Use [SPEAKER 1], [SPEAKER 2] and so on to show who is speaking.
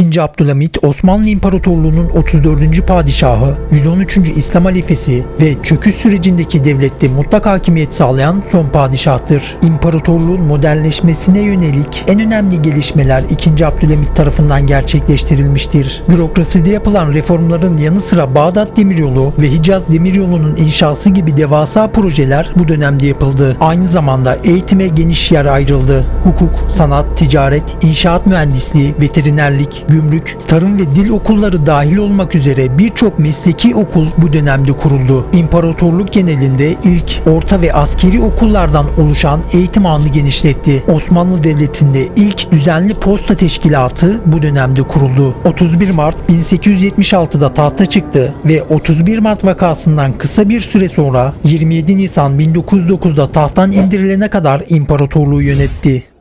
[SPEAKER 1] II. Abdülhamit Osmanlı İmparatorluğu'nun 34. padişahı, 113. İslam halifesi ve çöküş sürecindeki devlette mutlak hakimiyet sağlayan son padişahtır. İmparatorluğun modernleşmesine yönelik en önemli gelişmeler II. Abdülhamit tarafından gerçekleştirilmiştir. Bürokraside yapılan reformların yanı sıra Bağdat Demiryolu ve Hicaz Demiryolu'nun inşası gibi devasa projeler bu dönemde yapıldı. Aynı zamanda eğitime geniş yer ayrıldı. Hukuk, sanat, ticaret, inşaat mühendisliği, veterinerlik, gümrük, tarım ve dil okulları dahil olmak üzere birçok mesleki okul bu dönemde kuruldu. İmparatorluk genelinde ilk, orta ve askeri okullardan oluşan eğitim ağını genişletti. Osmanlı Devleti'nde ilk düzenli posta teşkilatı bu dönemde kuruldu. 31 Mart 1876'da tahta çıktı ve 31 Mart vakasından kısa bir süre sonra 27 Nisan 1909'da tahttan indirilene kadar imparatorluğu yönetti.